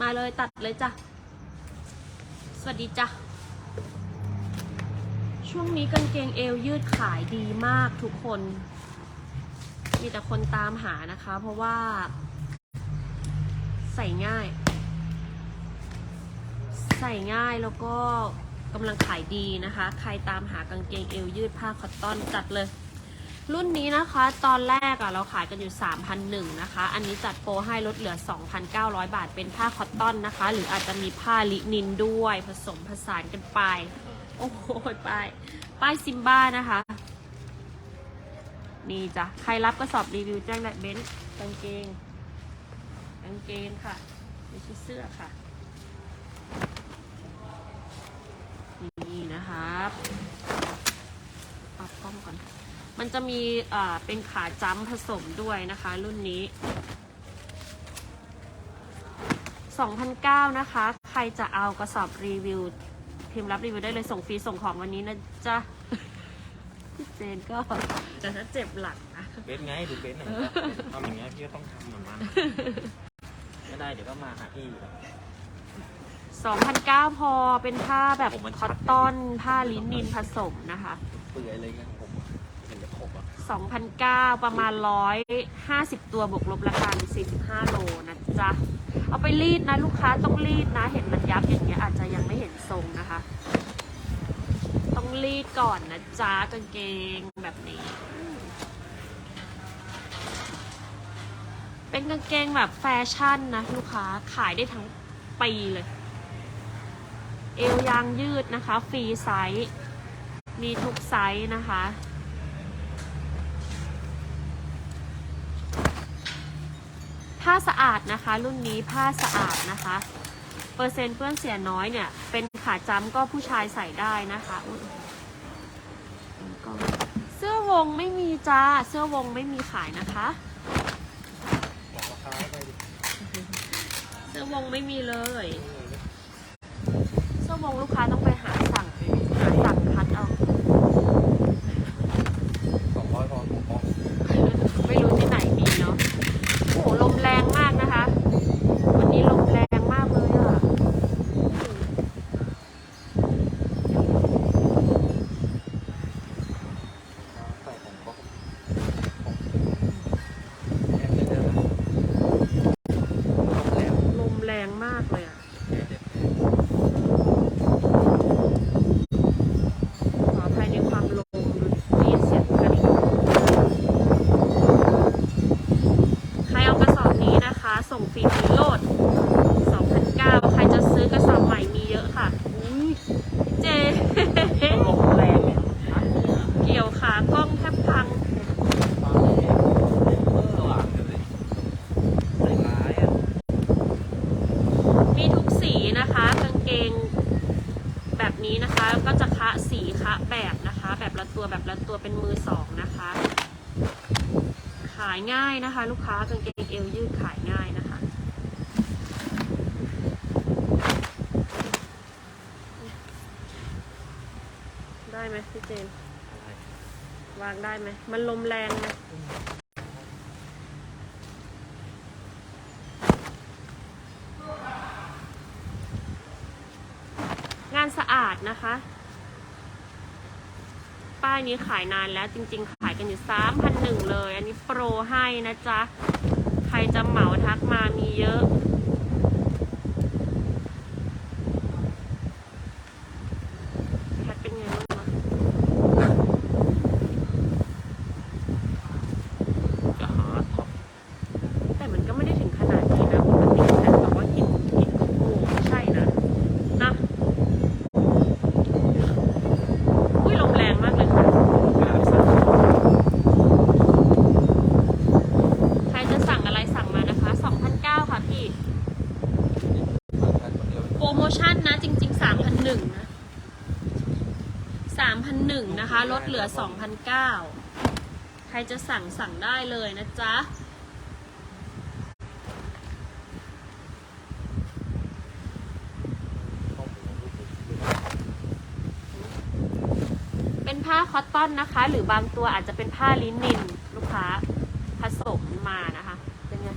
มาเลยตัดเลยจ้ะ สวัสดีจ้ะ ช่วงนี้กางเกงเอวยืดขายดีมากทุกคน มีแต่คนตามหานะคะ เพราะว่า ใส่ง่าย ใส่ง่ายแล้วก็กำลังขายดีนะคะ ใครตามหากางเกงเอวยืดผ้าคอตตอนจัดเลย รุ่นนี้นะคะตอนแรกอะเราขายกันอยู่ 3,001นะคะ อันนี้จัดโปรให้ลดเหลือ 2,900 บาท เป็นผ้าคอตตอนนะคะ หรืออาจจะมีผ้าลินินด้วยผสมผสานกันไป โอ้โหป้ายป้ายซิมบ้านะคะ นี่จ้ะ ใครรับกระสอบรีวิวแจ้งได้เบนซ์กางเกงกางเกงค่ะไม่ใช่เสื้อค่ะ นี่นะครับปรับกล้องก่อน มันจะมีอ่าเป็นขาจ้ำผสมด้วยนะคะ รุ่นนี้2,009นะคะ ใครจะเอากระสอบรีวิว พิมพ์รับรีวิวได้เลยส่งฟรีส่งของวันนี้นะจ๊ะพี่เจนก็แต่ถ้าเจ็บหลังนะ เบสไงดูเบสหน่อยทำอย่างเงี้ยพี่ก็ต้องทำเหมือนมันไม่ได้เดี๋ยวก็มาหาพี่อยู่แล้ว2,009พอเป็นผ้าแบบผมมันคชัอดตตอนผ้าลินินผสมนะคะ เปื่อยเลยไงผมอะเห็นจะขบอะ 2,009ประมาณ 150 ตัวบวกลบราคา45 โลนะจ๊ะ เอาไปรีดนะลูกค้าต้องรีดนะ เห็นมันยับอย่างเงี้ยอาจจะยังไม่เห็นทรงนะคะ ต้องรีดก่อนนะจ๊ะกางเกงแบบนี้ เป็นกางเกงแบบแฟชั่นนะ ลูกค้าขายได้ทั้งปีเลย เอวยางยืดนะคะ ฟรีไซส์ มีทุกไซส์นะคะ ผ้าสะอาดนะคะ รุ่นนี้ผ้าสะอาดนะคะ เปอร์เซ็นต์เปื้อนเสียน้อยเนี่ย เป็นขาจ้ำก็ผู้ชายใส่ได้นะคะอุ๊ยก็เสื้อวงไม่มีจ้า เสื้อวงไม่มีขายนะคะบอกราคาไปดิเสื้อวงไม่มีเลย เสื้อวงลูกค้าต้องไปหาสั่งหาสั่งคัดเอา สองร้อยพอพอ ไม่รู้ที่ไหนมีเนาะ โอ้โห ลมแรงมากนะคะ วันนี้ลมแรงมากเลยอะ ใส่ของก็แอบเดิมแล้ว ลมแรงมากเลยอะขออภัยในความลมดูดีเสียงกระดิ่งใครเอากระสอบนี้นะคะ ส่งฟรีฟรีโหลด 2,009ใครจะซื้อกระสอบใหม่มีเยอะค่ะ อุ้ยเจ ลมแรงเนี่ย เกี่ยวขากล้องแทบพัง ฟ้าเลยเออว่ะใส่ร้ายอะ มีทุกสีนะคะกางเกงแบบนี้นะคะ ก็จะคะสีคะแบบนะคะ แบบละตัวแบบละตัวเป็นมือสองนะคะ ขายง่ายนะคะ ลูกค้ากางเกงเอวยืดขายง่ายนะคะ ได้ไหมพี่เจนวางได้ไหมมันลมแรงไหมงานสะอาดนะคะ ป้ายนี้ขายนานแล้วจริง ๆ ขายกันอยู่สามพันหนึ่งเลย อันนี้โปรให้นะจ๊ะ ใครจะเหมาทักมามีเยอะ ชั่นนะจริงๆ 3,001นะ3,001นะคะ ลดเหลือ 2,009 ใครจะสั่งสั่งได้เลยนะจ๊ะ เป็นผ้าคอตตอนนะคะ หรือบางตัวอาจจะเป็นผ้าลินิน ลูกค้าผสมมานะคะ เป็นไง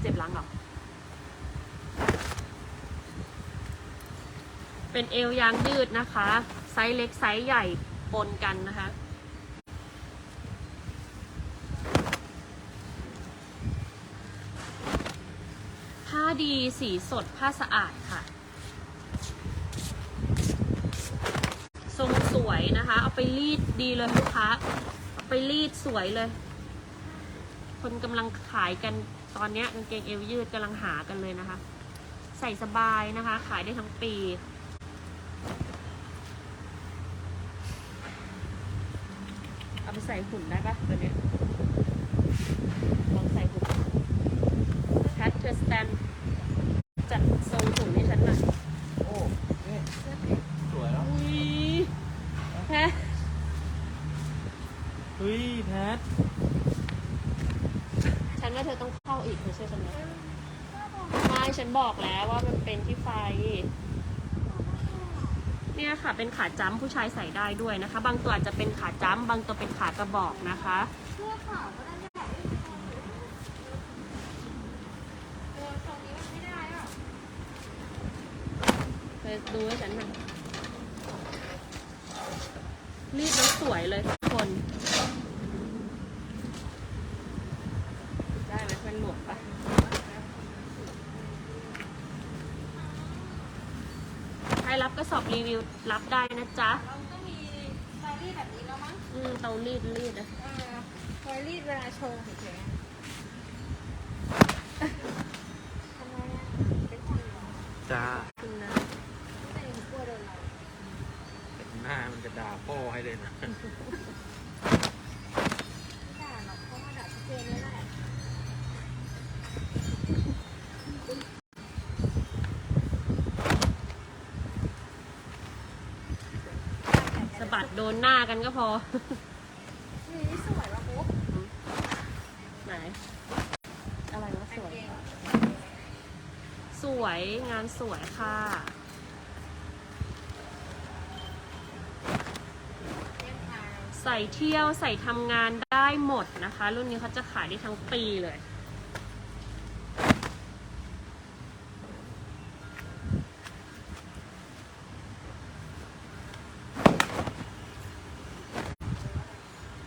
เจ็บหลังหรอ เป็นเอวยางยืดนะคะ ไซส์เล็กไซส์ใหญ่ปนกันนะคะ ผ้าดีสีสดผ้าสะอาดค่ะ ทรงสวยนะคะ เอาไปรีดดีเลยลูกค้าเอาไปรีดสวยเลย คนกำลังขายกันตอนนี้กางเกงเอวยืดกำลังหากันเลยนะคะ ใส่สบายนะคะ ขายได้ทั้งปี เอาไป ใส่หุ่นได้ปะตัวเนี้ยลองใส่หุ่นแพทเธอสแตนจัดทรงหุ่นให้ฉันหน่อยโอ้นี่สวยแล้วอุ้ยแพทเฮ้ยแพทฉันว่าเธอต้องเข้าอีกเธอเชื่อฉันไหมไม่ฉันบอกแล้วว่ามันเป็นที่ไฟ เนี่ยค่ะเป็นขาจ้ำผู้ชายใส่ได้ด้วยนะคะ บางตัวอาจจะเป็นขาจ้ำบางตัวเป็นขากระบอกนะคะเสื้อขาวก็ได้แหละเออตรงนี้มันไม่ได้หรอเธอดูให้ฉันหน่อยรีดแล้วสวยเลยทุกคน ได้ไหมมันหลวมปะใคร รับกระสอบรีวิวรับได้นะจ๊ะเราก็มีไฟรีดแบบนี้แล้วมั้งอืมเตารีดรีดนะเออไฟรีดเวลาโชว์เฉยๆทำไมอะเป็นคนเหรอจ้าคุณนะไม่ได้กลัวโดนเราหน้ามันจะด่าพ่อให้เลยนะ ไม่ด่าหรอกเพราะว่าด่าชัดเจนเลยแหละ สะบัดโดนหน้ากันก็พอ นี่สวยว่ะปุ๊บไหน อะไรวะสกางวยเกงสวยงานสวยค่ะเล่นทางใส่เที่ยวใส่ทำงานได้หมดนะคะ รุ่นนี้เขาจะขายได้ทั้งปีเลย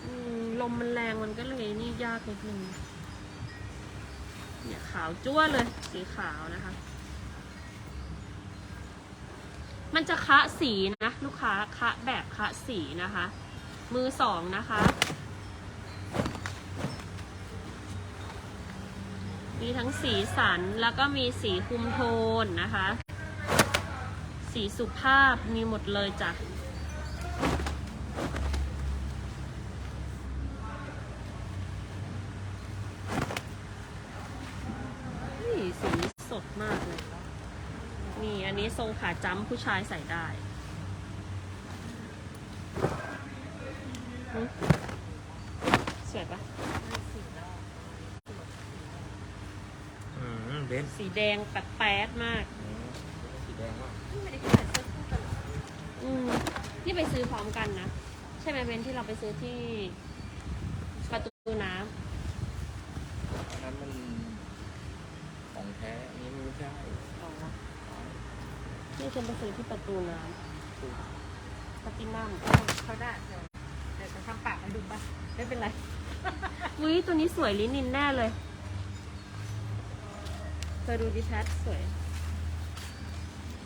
อื มันแรงมันก็เลยนี่ยากนิดนึงเนี่ยขาวจ้วเลย สีขาวนะคะ มันจะคะสีนะ ลูกค้าคะแบบคะสีนะคะ มือสองนะคะ มีทั้งสีสันแล้วก็มีสีคุมโทนนะคะ สีสุภาพมีหมดเลยจ้ะ นี่สีสดมากเลย นี่อันนี้ทรง ขาจ้ำผู้ชายใส่ได้หึสวยปะอืมเบนซ์สีแดงแป๊ดๆมาก อืมสีแดงว่ะไม่ได้ใส่เสื้อคู่กันหรออืมนี่ไปซื้อพร้อมกันนะ ใช่ไหมเบนที่เราไปซื้อที่ประตูน้ อันนั้นมันของแท้อันนี้มันไม่ใช่ำอ๋อ นี่ฉันไปซื้อที่ประตูน้ำปตินัมเขาได้เดี๋ยวเดี๋ยวจะทำปากให้ดูป่ะ ไม่เป็นไร อุ้ยตัวนี้สวยลินินแน่เลย เธอดูดิแพทสวย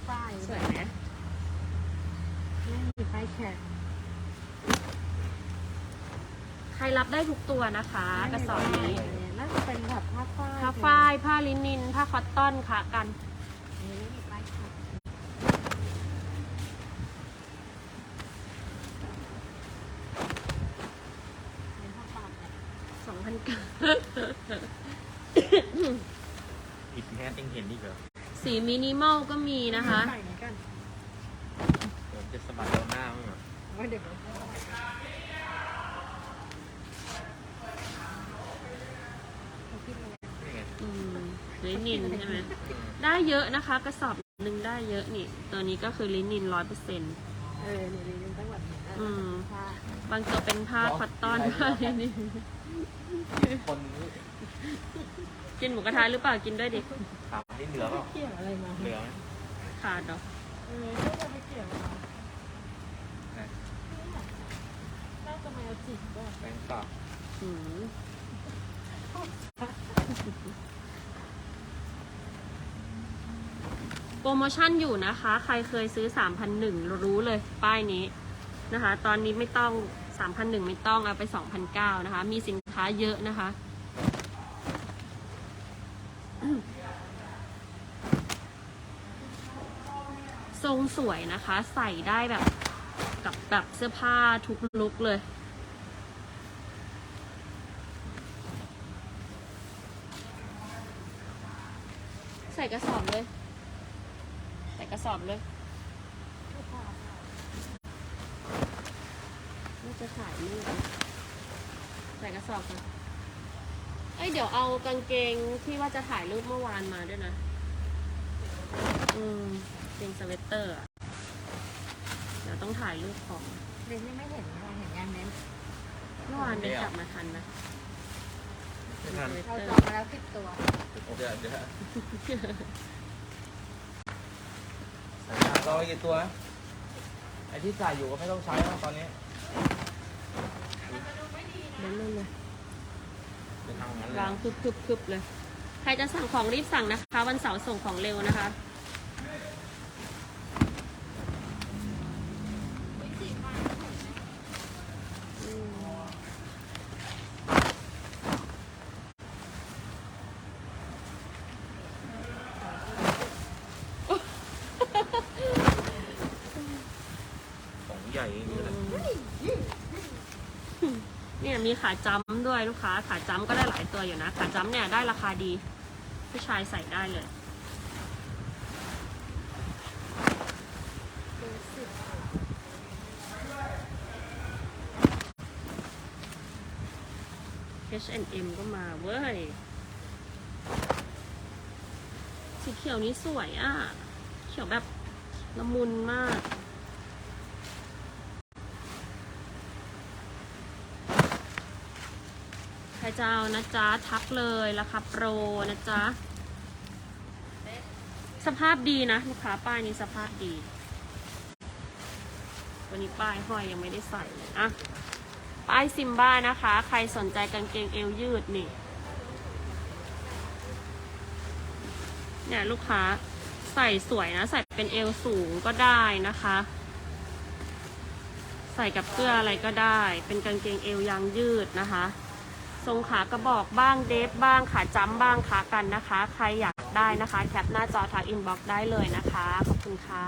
ป้ายสวยไหมไม่มีป้ายแขกใครรับได้ทุกตัวนะคะ กระสอบนี้น่าจะเป็นแบบผ้าฝ้ายผ้าฝ้ายผ้าลินิน ผ้าคอตตอนค่ะกัน นี่ไม่มีป้ายแขกเป็นผ้าปากเนี่ย สองพันเก้า อิดแมสยังเห็นอีกเหรอ สี มินิมอลก็มีนะคะ ใส่เหมือนกันเดี๋ยวจะสะบัดโดนหน้ามั้งเหรออว่เดี๋ยวนี่ไงอืมลินินใช่ไหมได้เยอะนะคะ กระสอบหนึ่งได้เยอะนี่ ตัวนี้ก็คือลินินร้อยเปอร์เซ็นต์เออเนี่ยเนี่ยต้องแบบอืมบางตัวเป็นผ้าคอตตอนผ้าลินินคนกินหมูกระทะหรือเปล่ากินด้วยดิ นี่เหลือเปล่าเกี่ยวอะไรมาเหลือไหมขาดเหรอเออก็จะไปเกี่ยวอะไรนะน่าจะมาเอาจิกก็แบงค์ต่ออืมโปรโมชั่นอยู่นะคะ ใครเคยซื้อ 3,001 รู้เลยป้ายนี้นะคะ ตอนนี้ไม่ต้อง 3,001 ไม่ต้องเอาไป 2,009นะคะ มีสินค้าเยอะนะคะ ทรงสวยนะคะ ใส่ได้แบบกับแบบเสื้อผ้าทุกลุกเลย ใส่กระสอบเลย ใส่กระสอบเลยน่าจะถ่ายรูปใส่กระสอบกันเอ้ยเดี๋ยวเอากางเกงที่ว่าจะถ่ายรูปเมื่อวานมาด้วยนะ อืม เกงสเวตเตอร์อะเดี๋ยวต้องถ่ายรูปของเรนยังไม่เห็นเราเห็นงานเน้นเมื่อวานเป็นจับมาทันนะไม่ทันสเวตเราเตอจองร์มาแล้วสิบตัวเดี๋ยวเดี๋ยวใส่ยางเราไว้กี่ตัว ไอ้ที่ใส่อยู่ก็ไม่ต้องใช้แล้วตอนนี้เดินเลยเลยเป็นทางนั้นเลยวางคึบคึบคึบเลย ใครจะสั่งของรีบสั่งนะคะ วันเสาร์ส่งของเร็วนะคะ ใหญ่อย่างนี้เลยเนี่ยมีขาจ้ำด้วยลูกค้า ขาจ้ำก็ได้หลายตัวอยู่นะ ขาจ้ำเนี่ยได้ราคาดี ผู้ชายใส่ได้เลย H&M ก็มาเว้ย สีเขียวนี้สวยอะ เขียวแบบละมุนมาก ใค รจะเอานะจ๊ะ ทักเลยราคาโปรนะจ๊ะ สภาพดีนะลูกค้าป้ายนี้สภาพดี วันนี้ป้ายห้อยยังไม่ได้ใส่เลยอะป้ายซิมบ้านะคะ ใครสนใจกางเกงเอวยืดนี่ เนี่ยลูกค้าใส่สวยนะ ใส่เป็นเอวสูงก็ได้นะคะ ใส่กับเสื้ออะไรก็ได้ เป็นกางเกงเอวยางยืดนะคะ ทรงขากระบอกบ้างเดฟบ้างขาจ้ำบ้างขากันนะคะ ใครอยากได้นะคะ แคปหน้าจอทักอินบ็อกซ์ได้เลยนะคะ ขอบคุณค่ะ